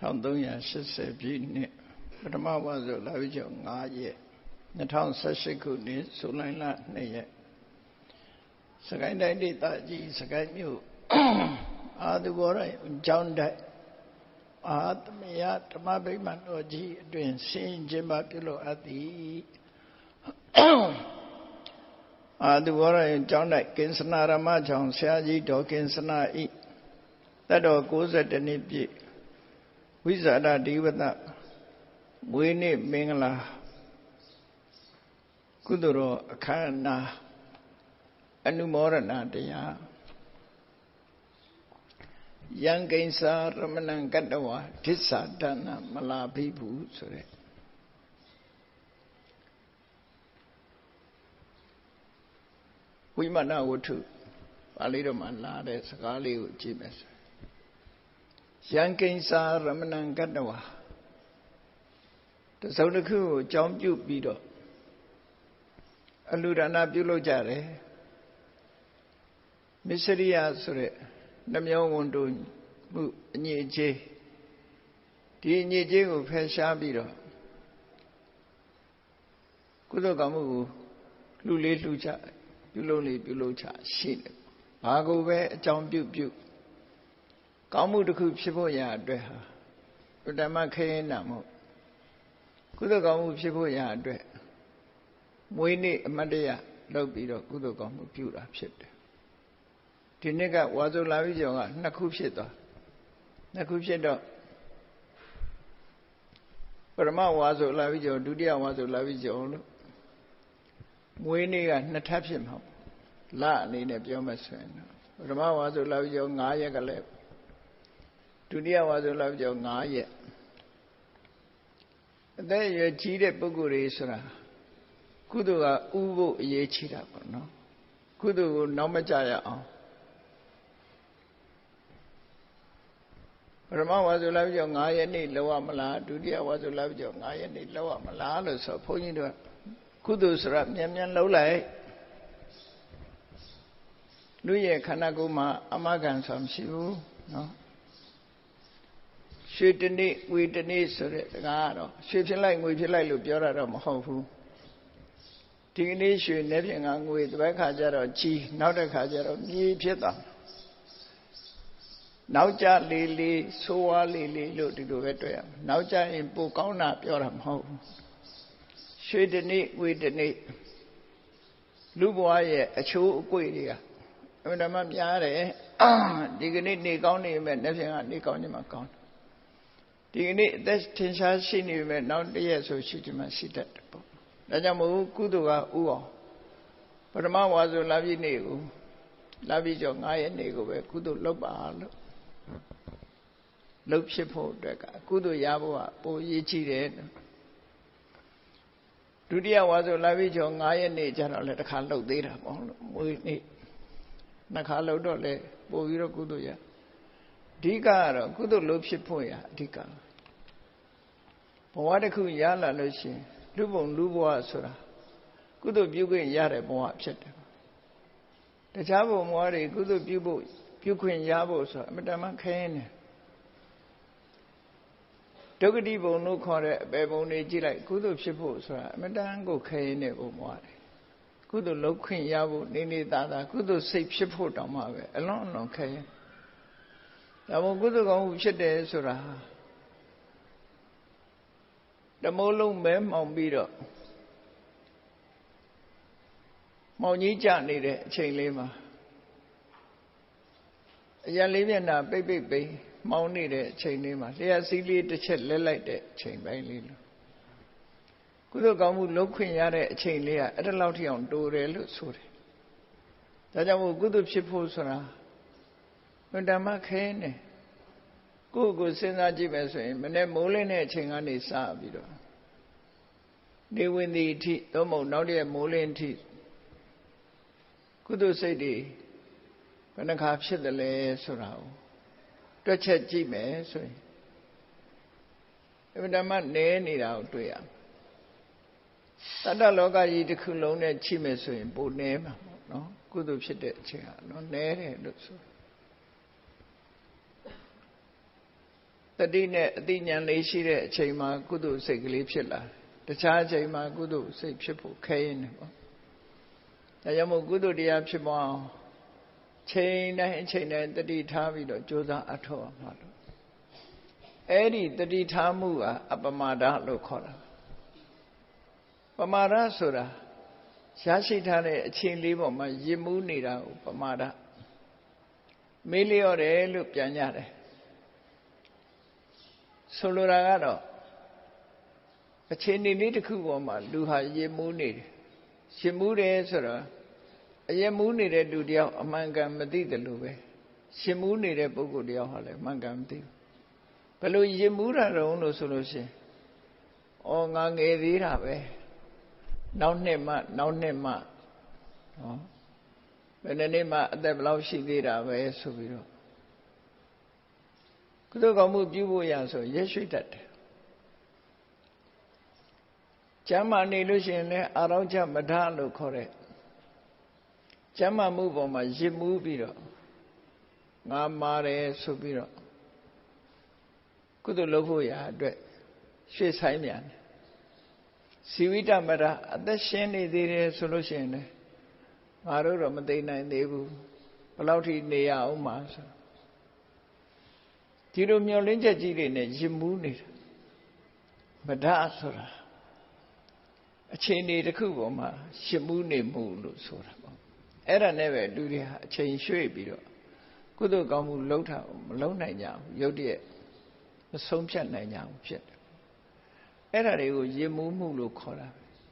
1380ပြည့်နှစ်ပထမဝါဆိုလာပြီးကျော်9ရက်2018ခုနှစ်ဇူလိုင်လ2ရက်စကိုင်းတိုင်းဒေသကြီးစကိုင်းမြို့အာသူဘောရိုင်ကျောင်းတိုက်အာသမယဓမ္မဗိမာန်တော်ကြီးအတွင်ဆင်းခြင်းပါပြုလို့အပ်သည်အာသူဘောရိုင်ကျောင်းတိုက်ကင်စနာရမချောင်ဆရာကြီးဒေါ်ကင်စနာဤတတ်တော်62နှစ်ပြည့် ဝိဇာဒဒီဝတမွေးနေ့မင်္ဂလာကုသိုလ်တော်အခမ်းအနားအနုမောရဏတရားယံကိဉ္စာရမဏံကတ္တဝါဒိစ္ဆာဒနာမလာဘိဘူးဆိုတဲ့ဝိမနဝတ္ထုပါဠိတော်မှာလာတဲ့စကားလေးကိုကြည့်မယ်ဆို ယံကိဉ္စာရမဏံကတ္တဝါတစုံတစ်ခုကိုအကြောင်းပြုပြီးတော့အလူဒါနပြုလုပ်ကြတယ်မစ္စရိယဆိုတဲ့နှမျောဝန်တို့မှုအညစ်အကြေးဒီအညစ်အကြေးကိုဖယ်ရှားပြီးတော့ကုသိုလ်ကောင်းမှုကိုလှူလေးလှူချပြုလုပ်လေးပြုလုပ်ချရှိတယ်ဘာကိုပဲအကြောင်းပြုပြု ကောင်းမှုတစ်ခုဖြစ်ဖို့ရာအတွက်ဟာဥတ္တမခရင်နာမို့ကုသိုလ်ကောင်းမှုဖြစ်ဖို့ရာအတွက်မွေးနေ့အမတ်တရလုပ်ပြီးတော့ကုသိုလ်ကောင်းမှုပြုတာဖြစ်တယ်ဒီနှစ်ကဝါဆိုလာပြီးကြောင်ကနှစ်ခုဖြစ်သွားနှစ်ခုဖြစ်တော့ပရမဝါဆိုလာပြီးကြောင်ဒုတိယဝါဆိုလာပြီးကြောင်လို့မွေးနေ့ကနှစ်ထပ်ဖြစ်မှာလအနေနဲ့ပြောမှဆိုရင်တော့ပရမဝါဆိုလာပြီးကြောင်9ရက်ကလည်း ဒုတိယဝါဆိုလာပြီးကြောင်9ရက်အသက်အရွယ်ကြီးတဲ့ပုဂ္ဂိုလ်တွေဆိုတာကုသိုလ်ကဥဖို့အရေးကြီးတာပေါ့နော်ကုသိုလ်ကိုနောက်မကြရအောင်ပရမဝါဆိုလာပြီးတော့9ရက်နေ့လောက်ရမလားဒုတိယဝါဆိုလာပြီးတော့9ရက်နေ့လောက်ရမလားလို့ဆိုဘုန်းကြီးတို့ကုသိုလ်ဆိုတာမြန်မြန်လှုပ်လိုက်လူရဲ့ခန္ဓာကိုယ်မှာအမခံဆိုတာမရှိဘူးနော် ရွှေတနေ့ငွေတနေ့ဆိုတဲ့စကားကတော့ရွှေဖြစ်လိုက်ငွေဖြစ်လိုက်လို့ပြောတာတော့မဟုတ်ဘူးဒီကနေ့ရွှေနေ့ဖြင့်ငါငွေတစ်ပတ်ခါကျတော့ကြီးနောက်တစ်ခါကျတော့မြေဖြစ်သွားနောက်ကြလေလေဆိုးဝါးလေလေလို့ဒီလိုပဲတွေ့ရမယ်နောက်ကြရင်ပိုကောင်းတာပြောတာမဟုတ်ဘူးရွှေတနေ့ငွေတနေ့လူဘဝရဲ့အချိုးအကွေတွေကအမှန်တမ်းများတယ်ဒီကနေ့နေကောင်းနေမဲ့နေ့ဖြင့်ကနေကောင်းနေမှာကောင်း ဒီကနေ့အသက်ထင်ရှားရှိနေပေမဲ့နောက်တရက်ဆိုရှိတယ်မှရှိတတ်တယ်ပေါ့ဒါကြောင့်မို့ကုသိုလ်ကဥအောင်ပထမဝါဆိုလာပြီးနေ့ကိုလာပြီးကြော9ရက်နေ့ကိုပဲကုသိုလ်လုပ်ပါလို့လုပ်ဖြစ်ဖို့အတွက်ကကုသိုလ်ရဖို့ကပိုရည်ချီတယ်ဒုတိယဝါဆိုလာပြီးကြော9ရက်နေ့ကျတော့လည်းတစ်ခါလှုပ်သေးတာပေါ့လို့မွေးနေ့နှစ်ခါလှုပ်တော့လေပို့ပြီးတော့ကုသိုလ်ရအဓိကကတော့ကုသိုလ်လုပ်ဖြစ်ဖို့ရအဓိက ဘဝတစ်ခုရလာလို့ရှိရင်လူပုံလူဘဝဆိုတာကုသိုလ်ပြုခွင့်ရတဲ့ဘဝဖြစ်တယ်တခြားဘုံဘဝတွေကုသိုလ်ပြုဖို့ပြုခွင့်ရဖို့ဆိုတာအမတမခင်းတယ်ဒုက္ကတိဘုံလို့ခေါ်တဲ့အပေဘုံတွေကြည့်လိုက်ကုသိုလ်ဖြစ်ဖို့ဆိုတာအမတန်ကိုခင်းနေဘုံဘဝတွေကုသိုလ်လုပ်ခွင့်ရဖို့နေနေသားသားကုသိုလ်စိတ်ဖြစ်ဖို့တောင်မှပဲအလွန်အလွန်ခင်းဒါမို့ကုသိုလ်ကောင်းမှုဖြစ်တယ်ဆိုတာ တမိုးလုံးမဲမှောင်ပြီးတော့မောင်ကြီးကြနေတဲ့အချိန်လေးမှာအရလေးမျက်နှာပိတ်ပိတ်ပိတ်မောင်းနေတဲ့အချိန်လေးမှာလျှက်စည်းလေးတစ်ချက်လဲလိုက်တဲ့အချိန်ပိုင်းလေးလို့ကုသိုလ်ကောင်းမှုလုပ်ခွင့်ရတဲ့အချိန်လေးကအဲ့ဒါလောက်ထိအောင်တိုးတယ်လို့ဆိုတယ်ဒါကြောင့်မို့ကုသိုလ်ဖြစ်ဖို့ဆိုတာဘုဒ္ဓမခဲနေ ကိုယ့်ကိုစဉ်းစားကြည့်မယ်ဆိုရင်မနေ့မိုးလင်းတဲ့အချိန်ကနေစပြီးတော့နေဝင်သည်အထိသို့မဟုတ်နောက်တည့်မိုးလင်းအထိကုသိုလ်စိတ်တွေဘယ်နှခါဖြစ်တယ်လဲဆိုတာကိုတွက်ချက်ကြည့်မယ်ဆိုရင်အမှန်တမ်းနဲနေတာကိုတွေ့ရတတ္တလောကကြီးတစ်ခုလုံးနဲ့ချိမယ်ဆိုရင်ပိုနဲမှာပေါ့နော်ကုသိုလ်ဖြစ်တဲ့အချိန်ကနော်နဲတယ်လို့ဆို တတိနဲ့အတိညာလေးရှိတဲ့အချိန်မှာကုသိုလ်စိတ်ကလေးဖြစ်လာတခြားအချိန်မှာကုသိုလ်စိတ်ဖြစ်ဖို့ခဲရင်ပေါ့ဒါကြောင့်မို့ကုသိုလ်တရားဖြစ်ပေါ်အောင်ချိန်တိုင်းအချိန်တိုင်းတတိထားပြီးတော့ကြိုးစားအထောက်အမှာလို့အဲ့ဒီတတိထားမှုကအပမာဒလို့ခေါ်တာပမာဒဆိုတာရရှိထားတဲ့အချိန်လေးပေါ်မှာရည်မူးနေတာကိုပမာဒမေးလျော့တယ်လို့ပြန်ကြတယ် ဆိုလိုတာကတော့အခြေအနေလေးတစ်ခုပေါ်မှာလူဟာရည်မူးနေတယ်ရည်မူးတယ်ဆိုတော့အယမူးနေတဲ့လူတယောက်အမှန်ကန်မသိတယ်လို့ပဲရှင်မူးနေတဲ့ပုဂ္ဂိုလ်တယောက်ဟာလည်းအမှန်ကန်မသိဘူးဘယ်လိုရင်မူးတာတုံးလို့ဆိုလို့ရှိရင်ဩငါငယ်သေးတာပဲနောက်နှစ်မှနောက်နှစ်မှဟောဘယ်နှစ်နှစ်မှအသက်ဘယ်လောက်ရှိသေးတာပဲဆိုပြီးတော့ ကုသိုလ်ကောင်းမှုပြုဖို့ရဆိုရက်ရွှေ့တတ်တယ်ကျမ်းမာနေလို့ရှိရင်လည်းအာရောချမထလို့ခေါ်တဲ့ကျမ်းမာမှုပေါ်မှာရစ်မှုပြီးတော့ငါမာတယ်ဆိုပြီးတော့ကုသိုလ်လုပ်ဖို့ရာအတွက်ရွှေ့ဆိုင်မြန်တယ်စီဝိတမရအသက်ရှင်နေသေးတယ်ဆိုလို့ရှိရင်လည်းငါတို့တော့မသိနိုင်သေးဘူးဘယ်လောက်ထိနေရအောင်မှာဆို ဒီလိုမျောလင်းချက်ကြီးတွေနဲ့ရင်မူးနေတာမဒဆိုတာအချိန်နေတစ်ခုပေါ်မှာရှင်မူးနေမှုလို့ဆိုတာပေါ့အဲ့ဒါနဲ့ပဲလူတွေဟာအချိန်ရွှေ့ပြီးတော့ကုသိုလ်ကောင်းမှုလှုပ်တာမလှုပ်နိုင်ကြဘူးရုပ်တရက်မဆုံးဖြတ်နိုင်ကြဘူးဖြစ်တယ်အဲ့ဒါတွေကိုယဉ်မှုမှုလို့ခေါ်တာ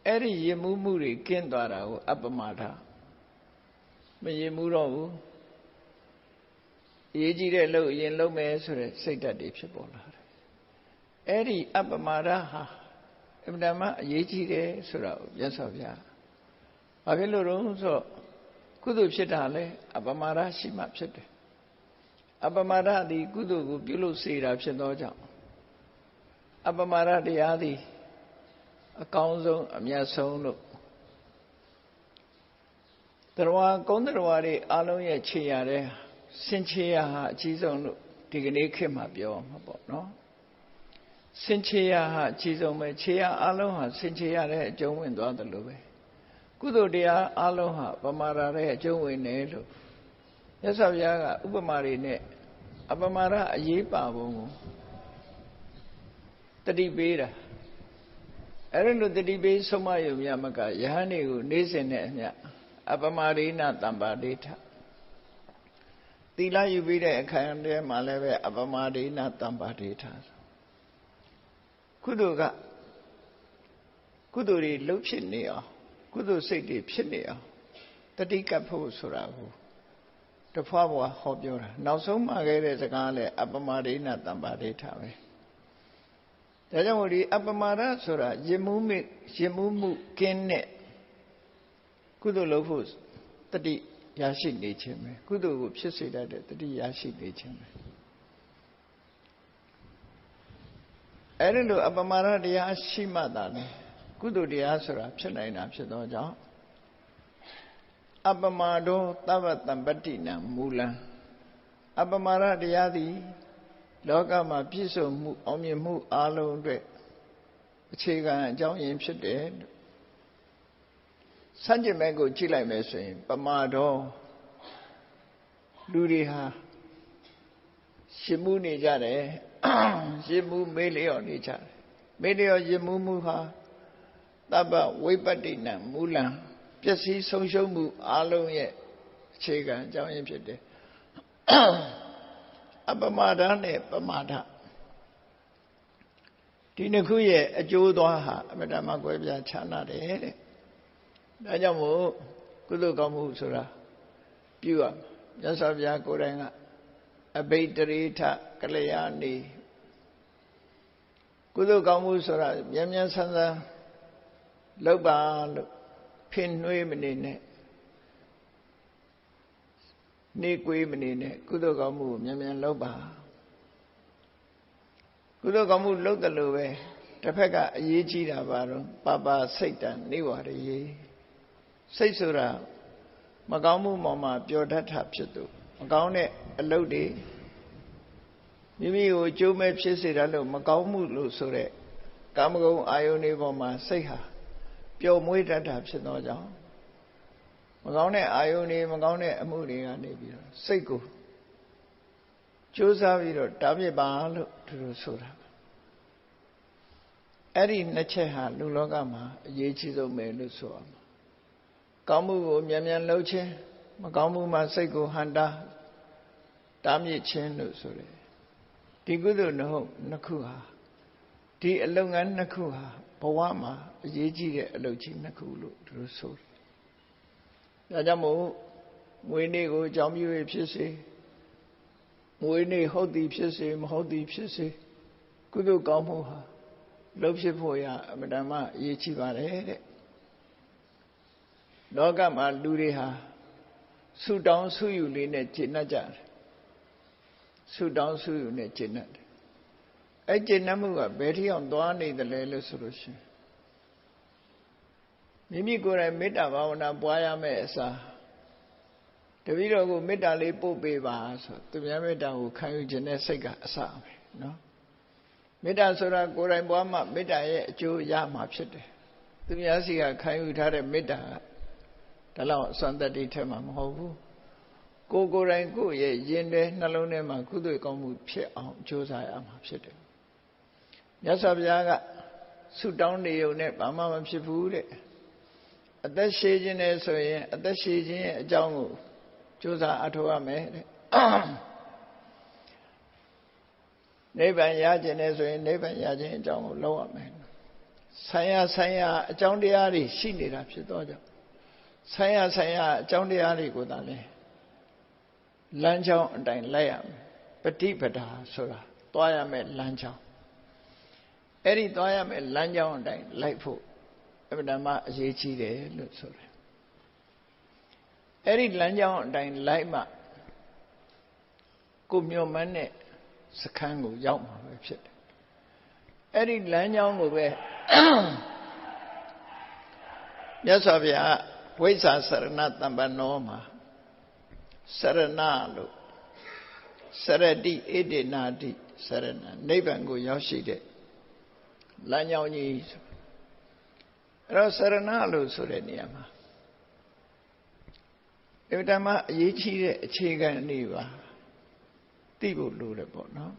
အဲ့ဒီယဉ်မှုမှုတွေကင်းသွားတာကိုအပမဒမယဉ်မှုတော့ဘူး အရေးကြီးတဲ့လို့အရင်လုံးမယ်ဆိုတဲ့စိတ်ဓာတ်တွေဖြစ်ပေါ်လာတယ်အဲ့ဒီအပမဒဟာအမှန်တမ်းအရေးကြီးတယ်ဆိုတာကိုမြတ်စွာဘုရားဘာဖြစ်လို့လဲဆိုတော့ကုသိုလ်ဖြစ်တာလဲအပမာဒရှိမှဖြစ်တယ်အပမာဒသည်ကုသိုလ်ကိုပြုလို့စေတာဖြစ်သောကြောင့်အပမာဒတရားသည်အကောင်းဆုံးအမြတ်ဆုံးလို့တရားကုန်းတရားတွေအလုံးရဲ့ခြေရတဲ့ စင်ချေရဟာအကြီးဆုံးလို့ဒီကနေ့ခေတ်မှာပြောမှာပေါ့နော်စင်ချေရဟာအကြီးဆုံးပဲခြေရအလုံးဟာစင်ချေရတဲ့အကျုံးဝင်သွားတယ်လို့ပဲကုသိုလ်တရားအလုံးဟာပမာဒရဲ့အကျုံးဝင်တယ်လို့မြတ်စွာဘုရားကဥပမာတွေနဲ့အပမာဒအရေးပါပုံကိုတတိပေးတာအဲ့လိုတတိပေးဆုံးမယုံမြမကယဟန်တွေကိုနေစဉ်နဲ့အမျှအပမာဒိနာတံပါဒိဋ္ဌ သီလယူပြီးတဲ့အခါတည်းမှာလည်းပဲအပမာဒိနာတံပါဒိဋ္ဌကုသိုလ်ကကုသိုလ်တွေလှုပ်ဖြစ်နေအောင်ကုသိုလ်စိတ်တွေဖြစ်နေအောင်တတိကပ်ဖို့ဆိုတာကိုတဖွာဘွားဟောပြောတာနောက်ဆုံးမှခဲ့တဲ့စကားလဲအပမဒိနာတံပါဒိဋ္ဌပဲဒါကြောင့်မို့ဒီအပမာဒဆိုတာယင်မှုမိယင်မှုမှုကင်းတဲ့ကုသိုလ်လုပ်ဖို့တတိ ရရှိနေခြင်းပဲကုသိုလ်ကိုဖြစ်စေတတ်တဲ့တတိရရှိနေခြင်းပဲအဲ့ဒီလိုအပမာဒတရားရှိမှသာလေကုသိုလ်တရားဆိုတာဖြစ်နိုင်တာဖြစ်သောကြောင့်အပမာဒောသဗ္ဗတံပတ္တိနံမူလံအပမာရတရားသည် လောကမှာပြည့်စုံမှုအောင်မြင်မှုအလုံးအတွက်အခြေခံအကြောင်းရင်းဖြစ်တယ် စัจ jin ဘက်ကိုကြည့်လိုက်မယ်ဆိုရင်ပမာဒောလူတွေဟာရှင်မှုနေကြတယ်ရှင်မှုမေးလျော့နေကြတယ်မေးလျော့ရှင်မှုမှုဟာတပ္ပဝိပတ္တိနံမူလံပျက်စီးဆုံးရှုံးမှုအလုံးရဲ့အခြေခံအကြောင်းရင်းဖြစ်တယ်အပမာဒနဲ့ပမာဒဒီနှစ်ခုရဲ့အကျိုးသွားဟာအမတမကွဲပြားခြားနာတယ်တဲ့ ဒါကြောင့်မို့ကုသိုလ်ကောင်းမှုဆိုတာပြုရမြတ်စွာဘုရားကိုယ်တိုင်ကအဘိတရိထကလျာဏီကုသိုလ်ကောင်းမှုဆိုတာမြန်မြန်ဆန်းဆန်းလောက်ပါလို့ဖင်နှွေးမနေနဲ့နေကွေးမနေနဲ့ကုသိုလ်ကောင်းမှုကိုမြန်မြန်လုပ်ပါကုသိုလ်ကောင်းမှုလုပ်တယ်လို့ပဲတစ်ဖက်ကအရေးကြီးတာပါတော့ပါပါစိတ်တန်နေဝရည် စိတ်ဆိုတာမကောင်းမှုမှမှာပျော်တတ်တာဖြစ်သူမကောင်းတဲ့အလုပ်တွေမိမိကိုကြိုးမဲ့ဖြစ်စေတယ်လို့မကောင်းမှုလို့ဆိုတဲ့ကာမဂုဏ်အာယုန်တွေပေါ်မှာစိတ်ဟာပျော်မွေးတတ်တာဖြစ်သောကြောင့်မကောင်းတဲ့အာယုန်တွေမကောင်းတဲ့အမှုတွေကနေပြီးတော့စိတ်ကိုကြိုးစားပြီးတော့တားမြစ်ပါလို့သူတို့ဆိုတာအဲ့ဒီနှစ်ချက်ဟာလူလောကမှာအရေးကြီးဆုံးပဲလို့ဆိုရမှာ ကောင်းမှုကိုမြန်မြန်လုပ်ခြင်းမကောင်းမှုမှာစိတ်ကိုဟန်တာတားမြစ်ခြင်းလို့ဆိုတယ်ဒီကုသိုလ်နှဟုတ်နှစ်ခုဟာဒီအလုပ်ငန်းနှစ်ခုဟာဘဝမှာအရေးကြီးတဲ့အလုပ်ကြီးနှစ်ခုလို့သူတို့ဆိုတယ်ဒါကြောင့်မို့မွေးနေ့ကိုအကြောင်းပြုရဖြစ်စေမွေးနေ့ဟုတ်သည်ဖြစ်စေမဟုတ်သည်ဖြစ်စေကုသိုလ်ကောင်းမှုဟာလုပ်ဖြစ်ဖို့ရအမှန်တမ်းအရေးကြီးပါတယ်တဲ့ လောကမှာလူတွေဟာဆူတောင်းဆူယူလေးနဲ့ကျင့်တတ်ကြတယ်ဆူတောင်းဆူယူနဲ့ကျင့်တတ်တယ်အဲ့ကျင့်တတ်မှုကဘယ်ထိအောင်သွားနေတယ်လဲလို့ဆိုလို့ရှိရင်မိမိကိုယ်တိုင်မေတ္တာဘာဝနာပွားရမယ့်အစားတပည့်တော်ကိုမေတ္တာလေးပို့ပေးပါဆိုသူများမေတ္တာကိုခံယူခြင်းနဲ့စိတ်ကအစပဲနော်မေတ္တာဆိုတာကိုယ်တိုင်ပွားမှမေတ္တာရဲ့အကျိုးရမှာဖြစ်တယ်သူများစီကခံယူထားတဲ့မေတ္တာ ဒါလောက်အစွမ်းတတ္တိထဲမှာမဟုတ်ဘူးကိုကိုယ်တိုင်ကိုယ့်ရဲ့ယင်တဲ့နှလုံးထဲမှာကုသိုလ်ကောင်းမှုဖြစ်အောင်ကြိုးစားရမှာဖြစ်တယ်မြတ်စွာဘုရားကဆုတောင်းနေုံနဲ့ဘာမှမဖြစ်ဘူးတဲ့အသက်ရှည်ခြင်းနဲ့ဆိုရင်အသက်ရှည်ခြင်းရဲ့အကြောင်းကိုကြိုးစားအထောက်ရမယ်တဲ့နိဗ္ဗာန်ရခြင်းနဲ့ဆိုရင်နိဗ္ဗာန်ရခြင်းအကြောင်းကိုလုပ်ရမယ်ဆိုင်ရဆိုင်ရအကြောင်းတရားတွေရှိနေတာဖြစ်တော့ကြောင့် ဆိုင်ရဆိုင်ရအကြောင်းတရားတွေကိုသာလဲလမ်းကြောင်းအတိုင်းလိုက်ရမယ်ပฏิပဒါဆိုတာသွားရမယ်လမ်းကြောင်းအဲ့ဒီသွားရမယ်လမ်းကြောင်းအတိုင်းလိုက်ဖို့အမှန်တမ်းအရေးကြီးတယ်လို့ဆိုတယ်အဲ့ဒီလမ်းကြောင်းအတိုင်းလိုက်မှကိုမျောမှန်းတဲ့စခန်းကိုရောက်မှာပဲဖြစ်တယ်အဲ့ဒီလမ်းကြောင်းကိုပဲမြတ်စွာဘုရား ဝိဇ္ဇာစရဏတမ္ပနောမှာစရဏလို့စရတိဣတိနာတိစရဏနိဗ္ဗာန်ကိုရောက်ရှိတဲ့လမ်းကြောင်းကြီးအဲ့တော့စရဏလို့ဆိုတဲ့နေရာမှာအတ္တမအရေးကြီးတဲ့အခြေခံအနေပါသိဖို့လိုတယ်ပေါ့နော်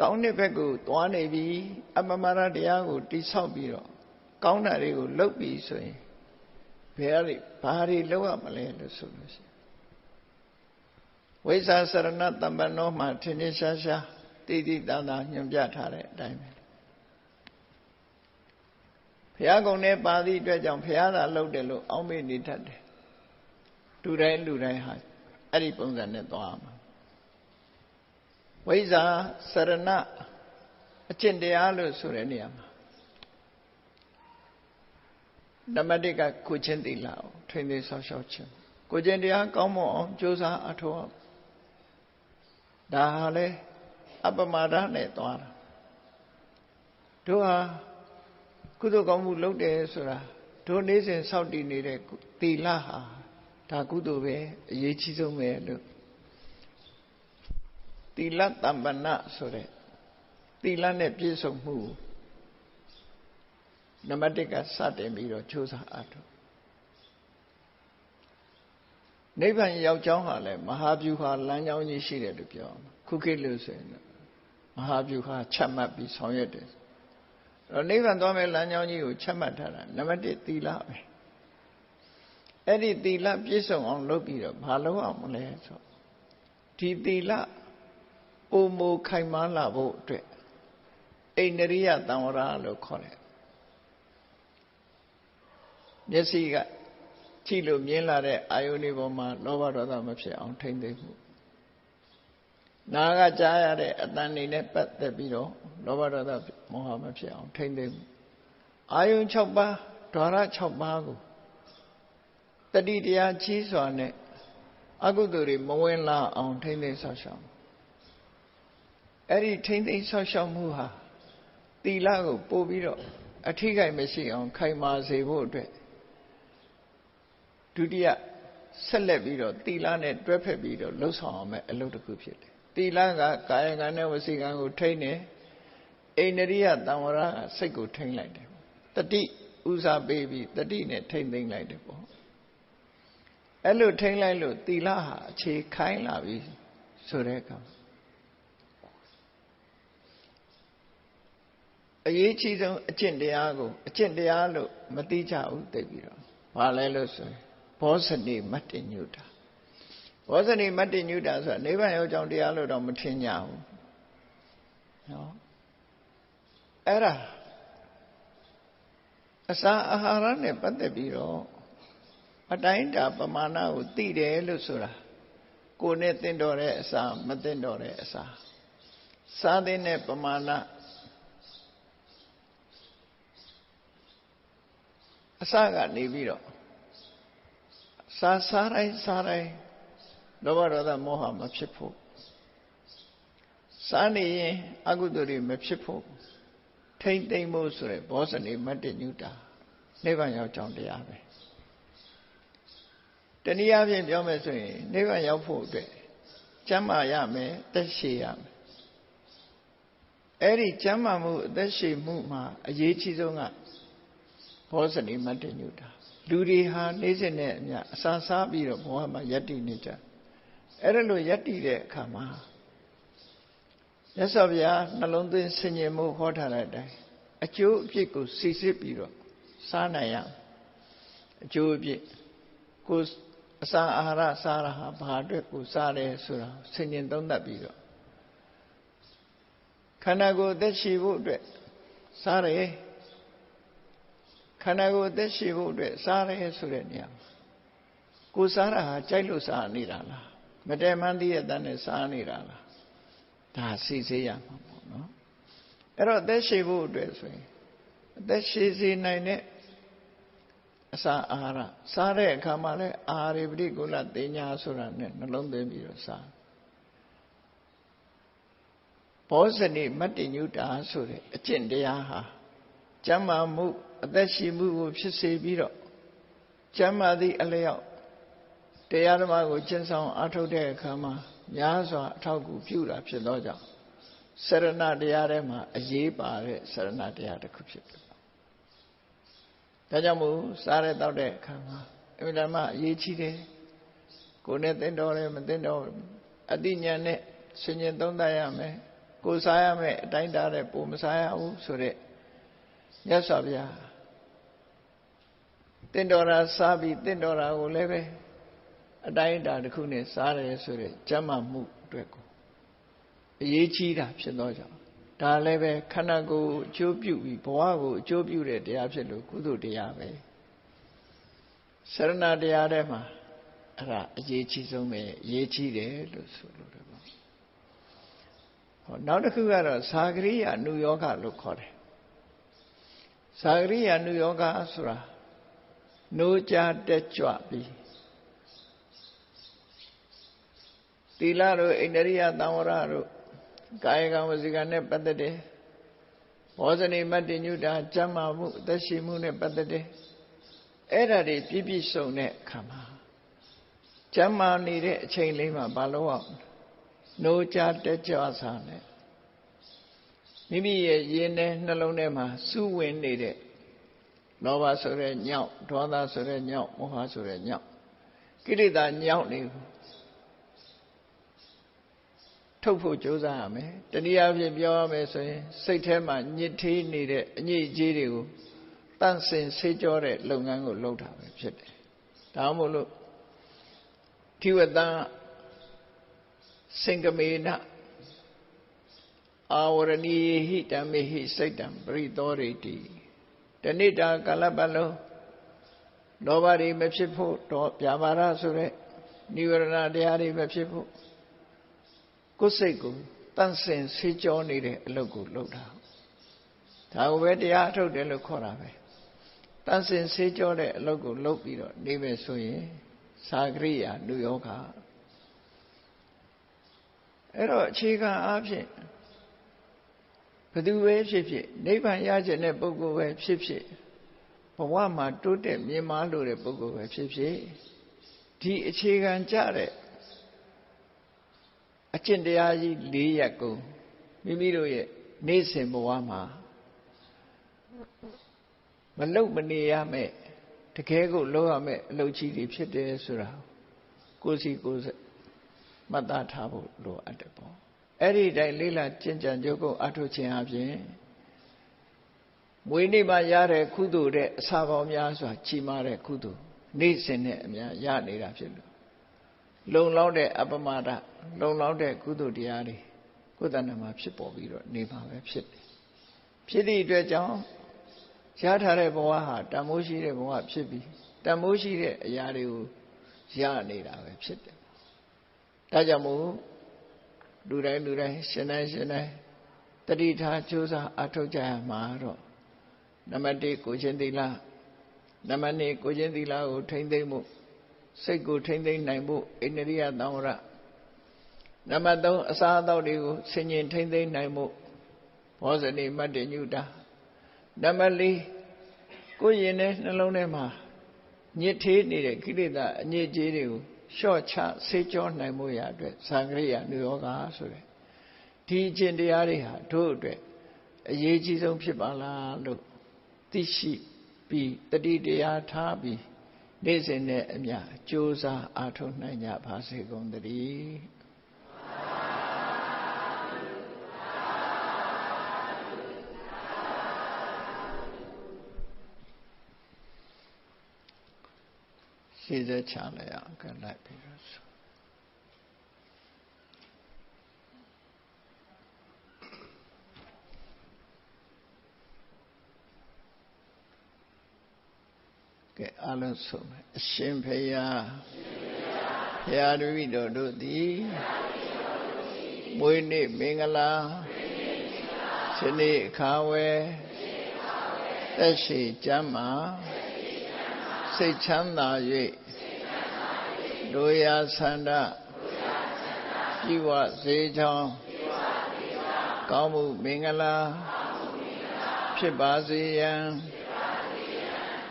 ကောင်းတဲ့ဘက်ကိုသွားနေပြီအမမရတရားကိုတိဆောက်ပြီးတော့ ကောင်းတာတွေကိုလုပ်ပြီးဆိုရင်ဘယ်ရည်ဘာတွေလုပ်ရမလဲလို့ဆိုလို့ရှိရင်ဝိဇ္ဇာစရဏတမ္ပနောမှာထင်ထင်ရှားရှားတည်တည်တန်တာညွှန်ပြထားတဲ့အတိုင်းပဲဘုရားကုံနဲ့ပါသည့်အတွက်ကြောင့်ဘုရားသာလုပ်တယ်လို့အောက်မေ့နေတတ်တယ်လူတိုင်းလူတိုင်းဟာအဲ့ဒီပုံစံနဲ့သွားမှာဝိဇ္ဇာစရဏအကျင့်တရားလို့ဆိုတဲ့နေရာမှာ နံပါတ်1ကကိုချင်းသီလအောင်ထိန်းသိမ်းဆောက်ရှောက်ခြင်းကိုချင်းတရားကောင်းမွန်အောင်ကြိုးစားအထောက်ဒါဟာလေအပမာဒနဲ့သွားတာတို့ဟာကုသိုလ်ကောင်းမှုလုပ်တယ်ဆိုတာတို့နေ့စဉ်စောင့်တည်နေတဲ့သီလဟာဒါကုသိုလ်ပဲအရေးကြီးဆုံးပဲလို့သီလတမ္ပဏဆိုတဲ့သီလနဲ့ပြည့်စုံမှု နံပါတ်1ကစတင်ပြီးတော့ကြိုးစားအားထုတ်နိဗ္ဗာန်ရောက်ကြောင်းဟာလည်းမဟာဗျူဟာလမ်းကြောင်းကြီးရှိတယ်လို့ပြောမှာခုခေတ်လို့ဆိုရင်မဟာဗျူဟာချက်မှတ်ပြီးဆောင်ရွက်တယ်တော့နိဗ္ဗာန်သွားမဲ့လမ်းကြောင်းကြီးကိုချက်မှတ်ထားတာနံပါတ်1သီလပဲအဲ့ဒီသီလပြည့်စုံအောင်လုပ်ပြီးတော့ဘာလုပ်အောင်မလဲဆိုဒီသီလပုံမခိုင်မာလာဖို့အတွက်အိန္ဒရိယတံဝရလို့ခေါ်တယ် မျက်စိကကြည့်လို့မြင်လာတဲ့အာယုန်တွေပေါ်မှာလောဘဒေါသမဖြစ်အောင်ထိမ့်သိမ့်မှုနာကကြားရတဲ့အတန်နေနဲ့ပတ်သက်ပြီးတော့လောဘဒေါသမောဟမဖြစ်အောင်ထိမ့်သိမ့်မှုအာယုန်6ပါးဓာရ6ပါးကိုတတိတရားကြီးစွာနဲ့အကုသိုလ်တွေမဝင်လာအောင်ထိမ့်သိမ့်ဆောက်ရှောက်အဲ့ဒီထိမ့်သိမ့်ဆောက်ရှောက်မှုဟာတီလကိုပို့ပြီးတော့အထိခိုက်မရှိအောင်ခိုင်မာစေဖို့အတွက် ဒုတိယဆက်လက်ပြီးတော့သီလနဲ့တွဲဖက်ပြီးတော့လှုပ်ဆောင်အောင်မဲ့အလုပ်တစ်ခုဖြစ်တယ်သီလကကာယကံနဲ့ဝစီကံကိုထိန်းတယ်အိန္ဒိယတံဝရကစိတ်ကိုထိန်းလိုက်တယ်တတိဥစားပေးပြီးတတိနဲ့ထိန်းသိမ်းလိုက်တယ်ပေါ့အဲ့လိုထိန်းလိုက်လို့သီလဟာအခြေခိုင်းလာပြီဆိုတဲ့အခါအရေးကြီးဆုံးအကျင့်တရားကိုအကျင့်တရားလို့မသိကြဘူးသိပြီးတော့ဘာလဲလို့ဆိုရင် ဘောဇနိမတ္တညုတာဘောဇနိမတ္တညုတာဆိုတာနိဗ္ဗာန်ရောက်ကြောင်းတရားလို့တော့မထင်ကြဘူးနော်အဲ့ဒါအစာအာဟာရနဲ့ပတ်သက်ပြီးတော့အတိုင်းတာပမာဏကိုသိတယ်လို့ဆိုတာကိုယ်နဲ့သင်တော်တဲ့အစာမသင်တော်တဲ့အစာစားတဲ့ပမာဏအစကနေပြီးတော့ စားစားတိုင်းစားတိုင်းလောဘဒေါသမောဟမဖြစ်ဖို့စားနေရင်အကုသိုလ်တွေမဖြစ်ဖို့ထိမ့်သိမ့်ဖို့ဆိုရယ်ဘောဇနေမတ္တညုတာနိဗ္ဗာန်ရောက်ကြောင်းတရားပဲတနည်းအားဖြင့်ပြောမယ်ဆိုရင်နိဗ္ဗာန်ရောက်ဖို့အတွက်ကျမ်းမာရမယ်တက်ရှိရမယ်အဲ့ဒီကျမ်းမာမှုအသက်ရှိမှုမှာအရေးကြီးဆုံးကဘောဇနိမတ္တညုတာ လူတွေဟာနေစဉ်နဲ့အမျှအစာစားပြီးတော့ဘဝမှာယက်တည်နေကြအဲ့ဒါလိုယက်တည်တဲ့အခါမှာမြတ်စွာဘုရားနှလုံးသွင်းဆင်ញင်မှုဟောထားတဲ့အတိုင်းအကျိုးအပြစ်ကိုစီစစ်ပြီးတော့စားနိုင်ရအကျိုးအပြစ်ကိုအစာအာဟာရစားတာဟာဘာအတွက်ကိုစားတယ်ဆိုတာဆင်ញင်သုံးသပ်ပြီးတော့ခန္ဓာကိုယ်အသက်ရှိဖို့အတွက်စားတယ် ခန္ဓာကိုယ်အသက်ရှိဖို့အတွက်စားရဲဆိုတဲ့နေရာကိုစားတာဟာကြိုက်လို့စားနေတာလားမတည့်မှန်းသိရတဲ့နဲ့စားနေတာလားဒါစီစေးရမှာပေါ့နော်အဲ့တော့အသက်ရှိဖို့အတွက်ဆိုရင်အသက်ရှိစေနိုင်တဲ့အစာအာဟာရစားတဲ့အခါမှာလဲအာဟာရပရိကုလတင်ညာဆိုတာနဲ့နှလုံးသွင်းပြီးတော့စားဘောဇနိမတ္တညုတာဆိုတဲ့အကျင့်တရားဟာကျမ်းမာမှု အသက်ရှိမှုကိုဖြစ်စေပြီးတော့ကျမ်းမာသည့်အလျောက်တရားဓမ္မကိုကျင့်ဆောင်အားထုတ်တဲ့အခါမှာများစွာအထောက်အကူပြုတာဖြစ်သောကြောင့်စရဏတရားထဲမှာအရေးပါတဲ့စရဏတရားတစ်ခုဖြစ်တယ်။ဒါကြောင့်မို့စားရတောက်တဲ့အခါမှာအမြဲတမ်းအရေးကြီးတယ်။ကိုယ်နဲ့သင်တော်တယ်မသင်တော်အတိညာနဲ့ဆင်ញင်သုံးသပ်ရမယ်။ကိုယ်စားရမယ်အတိုင်းတားတဲ့ပုံမစားရဘူးဆိုတဲ့မြတ်စွာဘုရား တင့်တော်တာစားပြီးတင့်တော်တာကိုလည်းပဲအတိုင်းအတာတစ်ခုနဲ့စားတယ်ဆိုတဲ့ကျမ်းမာမှုအတွက်ကိုအရေးကြီးတာဖြစ်သောကြောင့်ဒါလည်းပဲခန္ဓာကိုယ်အကျိုးပြုပြီးဘဝကိုအကျိုးပြုတဲ့တရားဖြစ်လို့ကုသိုလ်တရားပဲစရဏတရားထဲမှာအဲ့ဒါအရေးကြီးဆုံးပဲအရေးကြီးတယ်လို့ဆိုလို့တယ်ပေါ့ဟောနောက်တစ်ခုကတော့သာဂရိယနုယောဂလို့ခေါ်တယ်သာဂရိယနုယောဂဆိုတာ နိုးကြတက်ကြွပြီးသီလတို့အိန္ဒရိယသံဝရတို့ကာယကံဝစီကံနဲ့ပတ်သက်တယ်ဘောဇနိမတ္တညုတာကျမ်းမာမှုအသက်ရှိမှုနဲ့ပတ်သက်တယ်အဲ့ဒါတွေပြည့်ပြည့်စုံတဲ့အခါမှာကျမ်းမာနေတဲ့အချိန်လေးမှာဘာလို့အောင်နိုးကြတက်ကြွစားနဲ့မိမိရဲ့ရင်ထဲနှလုံးထဲမှာစူးဝင်နေတဲ့ လောဘဆိုတဲ့ညောက်ဒေါသဆိုတဲ့ညောက်မောဟဆိုတဲ့ညောက်ကိလေသာညောက်နေထုတ်ဖို့ကြိုးစားရမယ်တနည်းအားဖြင့်ပြောရမယ်ဆိုရင်စိတ်ထဲမှာညစ်ထေးနေတဲ့အညစ်အကြေးတွေကိုတန့်စင်ဆေးကြောတဲ့လုပ်ငန်းကိုလုပ်တာပဲဖြစ်တယ်ဒါမှမဟုတ်လို့ထိဝတံစင်ကမေနအာဝရဏီဟိတမေဟိစိတ်တံပရိသောရိတိ တဏိတာကာလပတ်လုံးလောဘတွေမဖြစ်ဖို့တော့ပြာပါရဆိုတဲ့និဝရဏတရားတွေမဖြစ်ဖို့ကိုယ်စိတ်ကိုတန့်စင်ဆေးကြောနေတဲ့အလုပ်ကိုလုပ်တာဒါကိုပဲတရားထုတ်တယ်လို့ခေါ်တာပဲတန့်စင်ဆေးကြောတဲ့အလုပ်ကိုလုပ်ပြီးတော့နေမယ်ဆိုရင်သာဂရိယာလူယောဂအဲ့တော့အခြေခံအားဖြင့် ဘသူပဲဖြစ်ဖြစ်နိဗ္ဗာန်ရခြင်းတဲ့ပုဂ္ဂိုလ်ပဲဖြစ်ဖြစ်ဘဝမှာတိုးတက်မြင်မာလို့တဲ့ပုဂ္ဂိုလ်ပဲဖြစ်ဖြစ်ဒီအခြေခံကြတဲ့အကျင့်တရားကြီး၄ရပ်ကိုမိမိတို့ရဲ့နေ့စဉ်ဘဝမှာမလုတ်မနေရမယ်တကယ်ကိုလုပ်ရမယ်အလုပ်ကြီးတွေဖြစ်တယ်ဆိုတာကိုယ်စီကိုယ်မှတ်သားထားဖို့လိုအပ်တယ်ပေါ့ အဲ့ဒီတိုင်းလေးလာကျင့်ကြံကြုတ်ကုန်အထုတ်ခြင်းအပြင်မွေးနေ့မှာရတဲ့ကုသိုလ်တဲ့အစာပေါင်းများစွာကြီးမားတဲ့ကုသိုလ်နေ့စဉ်နဲ့အများရနေတာဖြစ်လို့လုံလောက်တဲ့အပမဒလုံလောက်တဲ့ကုသိုလ်တရားတွေကိုယ်တဏ္ဍာမှာဖြစ်ပေါ်ပြီးတော့နေမှာပဲဖြစ်တယ်ဖြစ်သည့်အတွက်ကြောင့်ရထားတဲ့ဘဝဟာတန်မိုးရှိတဲ့ဘဝဖြစ်ပြီးတန်မိုးရှိတဲ့အရာတွေကိုရနေတာပဲဖြစ်တယ်ဒါကြောင့်မို့ လူတိုင်းလူတိုင်းရှင်တိုင်းရှင်တိုင်းတတိထားကြိုးစားအထောက်ကြရမှာတော့နံပါတ်1ကိုချင်းသီလနံပါတ်2ကိုချင်းသီလကိုထိမ့်သိမ့်မှုစိတ်ကိုထိမ့်သိမ့်နိုင်ဖို့အိန္ဒိယသံဝရနံပါတ်3အစာအသောက်တွေကိုဆင်ញင်ထိမ့်သိမ့်နိုင်ဖို့ဘောဇနိမတ္တညုတာနံပါတ်4ကိုရင်နဲ့နှလုံးထဲမှာညစ်သေးနေတဲ့ကိလေသာအညစ်အကြေးတွေကို လျှော့ချဆေးကြောနိုင်မှုရအတွက်သံဃရိယာနုယောဂဆိုတဲ့ဒီအကျင့်တရားတွေဟာတို့အတွက်အရေးကြီးဆုံးဖြစ်ပါလားလို့သိရှိပြီးတတိတရားထားပြီးနေ့စဉ်နဲ့အမျှကြိုးစားအားထုတ်နိုင်ကြပါစေကုန်သတည်း ရှင်းသက်ချလိုက်အောင်ကလိုက်ပြီးတော့ဆိုကဲအလုံးစုံအရှင်ဖေယဖရာတပည့်တော်တို့သည်မွေးနေ့မင်္ဂလာဇနေ့အခါဝဲသက်ရှိကျမ်းမာ စိတ်ချမ်းသာ၍ဒုယာဆန္ဒပြုဝစေချောင်းကောင်းမှုမင်္ဂလာဖြစ်ပါစေရန်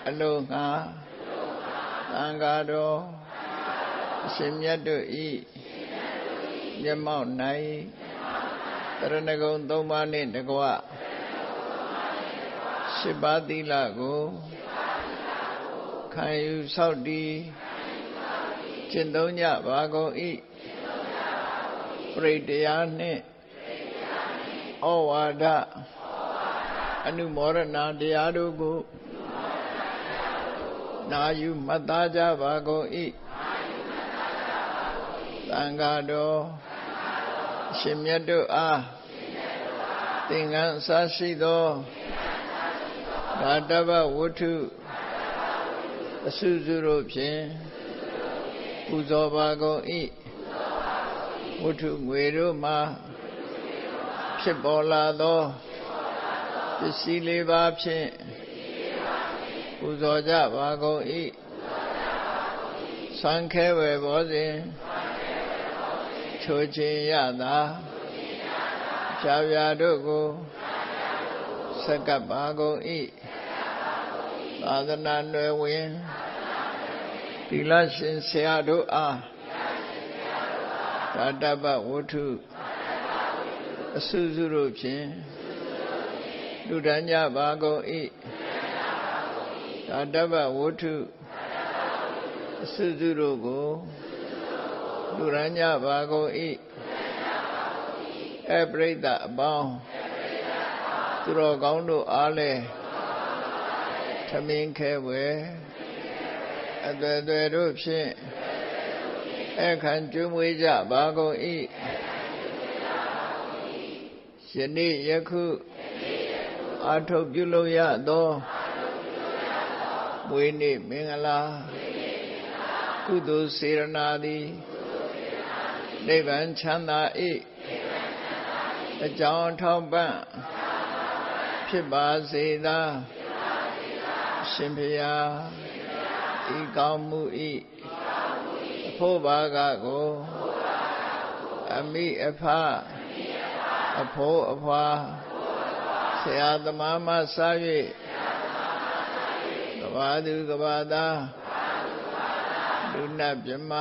အလိုငါသံဃာတော်အရှင်မြတ်တို့ဤမျက်မှောက်၌တရဏဂုံသုံးပါးနှင့်တကွရှစ်ပါးသီလကို ခံယူဆောက်တည်ကျင့်သုံးကြပါကုန်၏ပရိတရားနှင့်ဩဝါဒအနုမောဒနာတရားတို့ကိုနာယူမှတ်သားကြပါကုန်၏သံဃာတော်အရှင်မြတ်တို့အားသင်္ကန်းအစရှိသောဓာတဗဝတ္ထု အစုစုတို့ဖြင့်ပူဇော်ပါကုန်၏ဝတ္ထုငွေတို့မှာဖြစ်ပေါ်လာသောပစ္စည်းလေးပါးဖြင့်ပူဇော်ကြပါကုန်၏သံခဲဝယ်ဘောစဉ်ချိုးခြင်းရတာဖြာဖြာတို့ကိုဆက်ကပ်ပါကုန်၏ သာသနာ့နယ်ဝင်သီလရှင်ဆရာတို့အားဓာတပဝတ္ထုအစုစုတို့ဖြင့်လူဒန်းကြပါကုန်၏ဓာတပဝတ္ထုအစုစုတို့ကိုလူရန်ကြပါကုန်၏အပရိသအပေါင်းသူတော်ကောင်းတို့အားလည်းသ မင်းခဲဝဲအသွယ်သွယ်တို့ဖြင့်အခန့်ကျွမွေးကြပါကုန်၏ယနေ့ယခုအာထုတ်ပြုလို့ရသောမွေးနေ့မင်္ဂလာကုသိုလ်စေရနာသည်နိဗ္ဗာန်ချမ်းသာ၏အကြောင်းထောက်ပံ့ဖြစ်ပါစေသာ ရှင်ဖျားဤကောင်းမှုဤအဖို့ဘာကကိုအမိအဖအဖိုးအဖွာဆရာသမားမဆာ၍ကဘာသူကဘာသားလူနာမြမ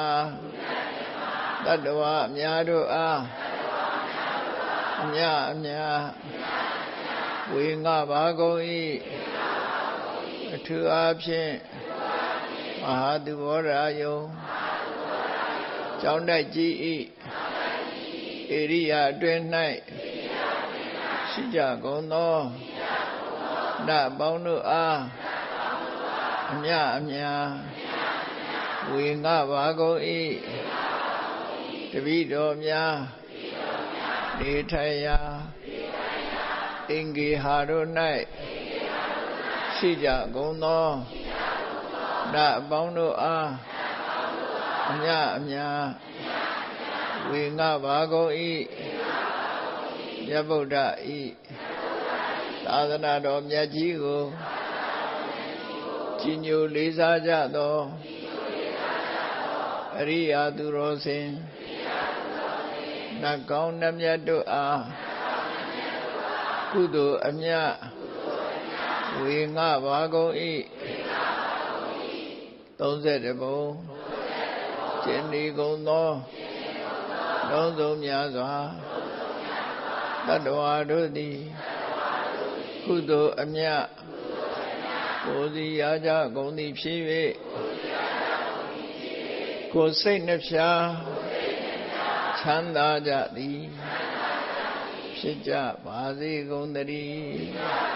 တတ္တဝအများတို့အားအမြအမြဝေငါပါကုန်၏ အထူးအားဖြင့်မဟာသူဘောရာယုံကျောင်းတိုက်ကြီး၏ဧရိယာအတွင်း၌ရှိကြကုန်သောနတ်ပေါင်းတို့အားအမြအမြဝေငါပါကုန်၏တပိတော်များနေထိုင်ရာအင်္ဂေဟာတို့၌ ရှိကြကုန်သောနတ်ပေါင်းတို့အားအမြအမြဝေငါပါကုန်၏မြတ်ဗုဒ္ဓဤသာသနာတော်မြတ်ကြီးကိုကြီးညိုလေးစားကြသောအရိယာသူတော်စင်နတ်ကောင်းနတ်မြတ်တို့အားကုသိုလ်အမြတ် ဝေငါပါကုန်၏30ဘုံကျင်ဒီကုန်သောလုံးစုံများစွာတတ္တဝါတို့သည်ကုသိုလ်အမြတ်ကိုယ်စီရကြကုန်သည်ဖြစ်၍ကိုယ်စိတ်နှဖျားချမ်းသာကြသည်ဖြစ်ကြပါစေကုန်သတည်း